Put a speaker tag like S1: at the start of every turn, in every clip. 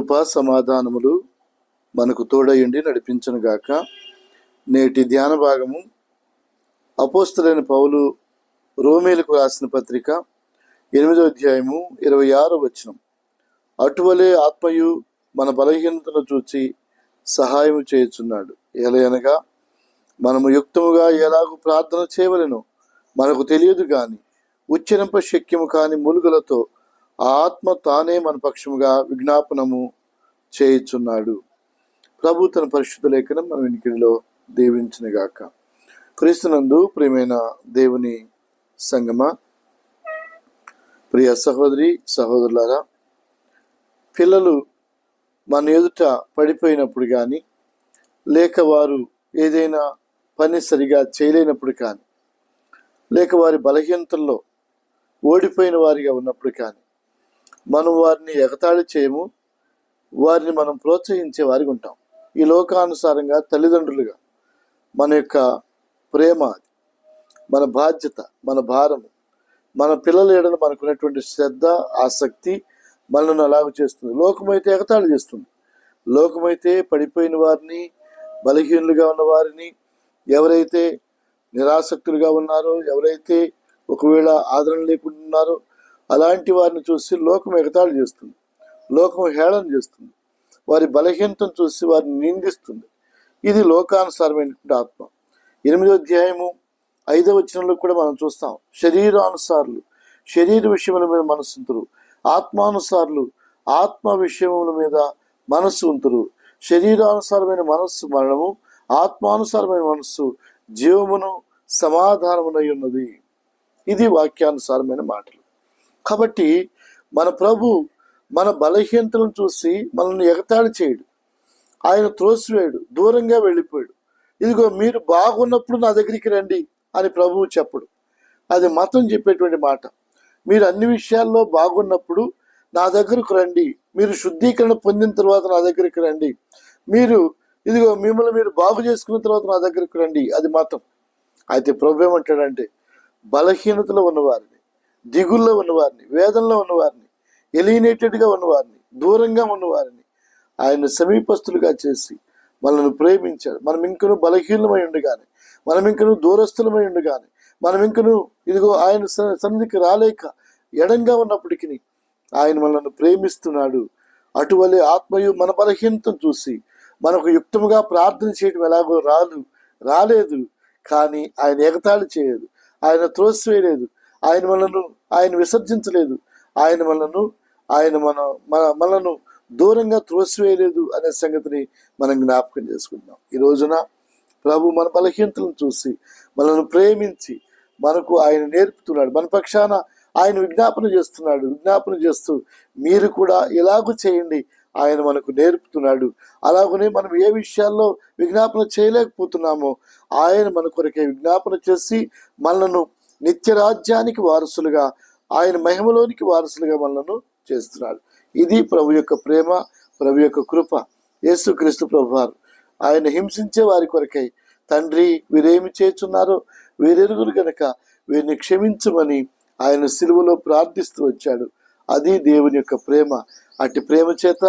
S1: కృపా సమాధానములు మనకు తోడయుండి నడిపించనుగాక. నేటి ధ్యాన భాగము. అపోస్తులైన పౌలు రోమేలకు రాసిన పత్రిక ఎనిమిదో అధ్యాయము ఇరవై ఆరో వచనం. అటువలే ఆత్మయు మన బలహీనతను చూచి సహాయం చేయుచున్నాడు. ఎలయనగా మనము యుక్తముగా ఎలాగూ ప్రార్థన చేయవలెనో మనకు తెలియదు కానీ ఉచ్చరింప శక్యము కాని మూలుగులతో ఆ ఆత్మ తానే మన పక్షముగా విజ్ఞాపనము చేయుచున్నాడు. ప్రభు తన పరిశుద్ధ లేఖనం మన వినికిడిలో దీవించినగాక. క్రీస్తునందు ప్రియమైన దేవుని సంగమ ప్రియ సహోదరి సహోదరులారా పిల్లలు మన ఎదుట పడిపోయినప్పుడు కానీ లేక వారు ఏదైనా పని సరిగా చేయలేనప్పుడు కానీ లేక వారి బలహీనతల్లో ఓడిపోయిన వారిగా ఉన్నప్పుడు కానీ మనం వారిని ఎగతాళి చేయము వారిని మనం ప్రోత్సహించే వారికి ఉంటాం. ఈ లోకానుసారంగా తల్లిదండ్రులుగా మన యొక్క ప్రేమ అది మన బాధ్యత మన భారము మన పిల్లల ఏడన మనకున్నటువంటి శ్రద్ధ ఆసక్తి మనల్ని అలాగ చేస్తుంది. లోకమైతే ఎగతాళి చేస్తుంది. లోకమైతే పడిపోయిన వారిని బలహీనులుగా ఉన్న వారిని ఎవరైతే నిరాసక్తులుగా ఉన్నారో ఎవరైతే ఒకవేళ ఆదరణ లేకుండా ఉన్నారో అలాంటి వారిని చూసి లోకం ఎగతాళి చేస్తుంది. లోకం హేళన చేస్తుంది. వారి బలహీనతను చూసి వారిని నిందిస్తుంది. ఇది లోకానుసారమైనటువంటి ఆత్మ. ఎనిమిదో అధ్యాయము ఐదవ వచనంలో కూడా మనం చూస్తాం. శరీరానుసారులు శరీర విషయముల మీద మనసు ఉంతురు. ఆత్మానుసారులు ఆత్మ విషయముల మీద మనస్సు ఉంతురు. శరీరానుసారమైన మనస్సు మరణము ఆత్మానుసారమైన మనస్సు జీవమును సమాధానమునై ఉన్నది. ఇది వాక్యానుసారమైన మాటలు. కాబట్టి మన ప్రభు మన బలహీనతలను చూసి మనల్ని ఎగతాళి చేయడు. ఆయన త్రోసివేయడు దూరంగా వెళ్ళిపోయాడు. ఇదిగో మీరు బాగున్నప్పుడు నా దగ్గరికి రండి అని ప్రభువు చెప్పడు. అది మతం చెప్పేటువంటి మాట. మీరు అన్ని విషయాల్లో బాగున్నప్పుడు నా దగ్గరకు రండి. మీరు శుద్ధీకరణ పొందిన తర్వాత నా దగ్గరికి రండి. మీరు ఇదిగో మిమ్మల్ని మీరు బాగు చేసుకున్న తర్వాత నా దగ్గరకు రండి. అది మతం అయితే ప్రభు ఏమంటాడంటే బలహీనతలో ఉన్నవారిని దిగుల్లో ఉన్నవారిని వేదనలో ఉన్నవారిని ఎలినేటెడ్గా ఉన్నవారిని దూరంగా ఉన్నవారిని ఆయన సమీపస్తులుగా చేసి మనల్ని ప్రేమించాడు. మనం ఇంకను బలహీనమై ఉండగానే మనం ఇంకను దూరస్తులమై ఉండగానే మనం ఇంకను ఇదిగో ఆయన స- సన్నిధికి రాలేక ఎడంగా ఉన్నప్పటికీ ఆయన మనల్ని ప్రేమిస్తున్నాడు. అటువలే ఆత్మయు మన బలహీనతను చూసి మనకు యుక్తముగా ప్రార్థన చేయడం ఎలాగో రాదు రాలేదు. కానీ ఆయన ఎగతాళి చేయలేదు. ఆయన త్రోసివేయలేదు. ఆయన మనను ఆయన విసర్జించలేదు. ఆయన మనను ఆయన మన మన మనను దూరంగా త్రోసివేయలేదు అనే సంగతిని మనం జ్ఞాపకం చేసుకుందాం ఈ రోజున ప్రభు మన బలహీనతలను చూసి మనల్ని ప్రేమించి మనకు ఆయన నేర్పుతున్నాడు. మన పక్షాన ఆయన విజ్ఞాపన చేస్తున్నాడు. విజ్ఞాపన చేస్తూ మీరు కూడా ఇలాగూ చేయండి. ఆయన మనకు నేర్పుతున్నాడు. అలాగనే మనం ఏ విషయాల్లో విజ్ఞాపన చేయలేకపోతున్నామో ఆయన మన కొరకే విజ్ఞాపన చేసి మనను నిత్య రాజ్యానికి వారసులుగా ఆయన మహిమలోనికి వారసులుగా మనలను చేస్తున్నాడు. ఇది ప్రభు యొక్క ప్రేమ ప్రభు యొక్క కృప. యేసుక్రీస్తు ప్రభు వారు ఆయన హింసించే వారి కొరకై తండ్రి వీరేమి చేస్తున్నారో వీరెరుగురు గనక వీరిని క్షమించమని ఆయన సిలువలో ప్రార్థిస్తూ వచ్చాడు. అది దేవుని యొక్క ప్రేమ. అట్టి ప్రేమ చేత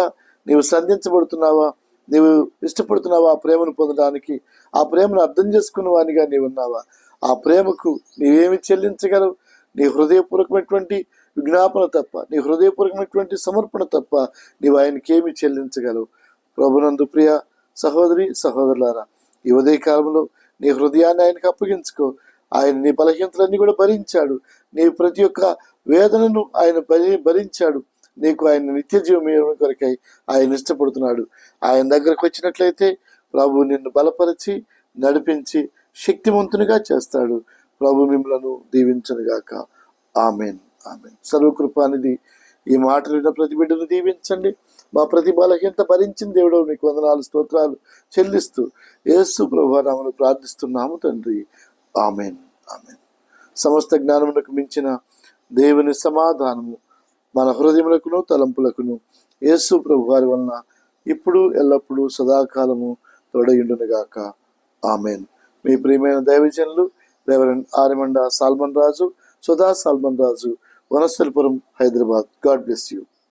S1: నీవు సంధించబడుతున్నావా? నీవు ఇష్టపడుతున్నావా ఆ ప్రేమను పొందడానికి? ఆ ప్రేమను అర్థం చేసుకున్న వానిగా నీవు ఉన్నావా ఆ ప్రేమకు నీవేమి చెల్లించగలవు? నీ హృదయపూర్వకమైనటువంటి విజ్ఞాపన తప్ప నీ హృదయపూర్వకమైనటువంటి సమర్పణ తప్ప నీవు ఆయనకేమి చెల్లించగలవు? ప్రభునందు ప్రియ సహోదరి సహోదరులారా ఈ ఉదయ కాలంలో నీ హృదయాన్ని ఆయనకు అప్పగించుకో. ఆయన నీ బలహీనతలన్నీ కూడా భరించాడు. నీ ప్రతి ఒక్క వేదనను ఆయన భరి భరించాడు. నీకు ఆయన నిత్య జీవం కొరకై ఆయన ఇష్టపడుతున్నాడు. ఆయన దగ్గరకు వచ్చినట్లయితే ప్రభు నిన్ను బలపరిచి నడిపించి శక్తివంతునిగా చేస్తాడు. ప్రభు మిమ్మలను దీవించనుగాక. ఆమెన్. ఆమెన్. సర్వకృపానిది ఈ మాటలు విన్న ప్రతి బిడ్డను దీవించండి. మా ప్రతి బలహీనత భరించిన దేవుడు మీకు వందనాలు స్తోత్రాలు చెల్లిస్తూ యేసు ప్రభునామను ప్రార్థిస్తున్నాము తండ్రి. ఆమెన్. ఆమెన్. సమస్త జ్ఞానమునకు మించిన దేవుని సమాధానము మన హృదయములకును తలంపులకును యేసు ప్రభు వారి వలన ఇప్పుడు ఎల్లప్పుడూ సదాకాలము తొడయుండునుగాక ఆమెన్. మీ ప్రియమైన దైవజనులు reverend Arimanda Solomon Raju Sudha Solomon Raju Vanasthalipuram Hyderabad. God bless you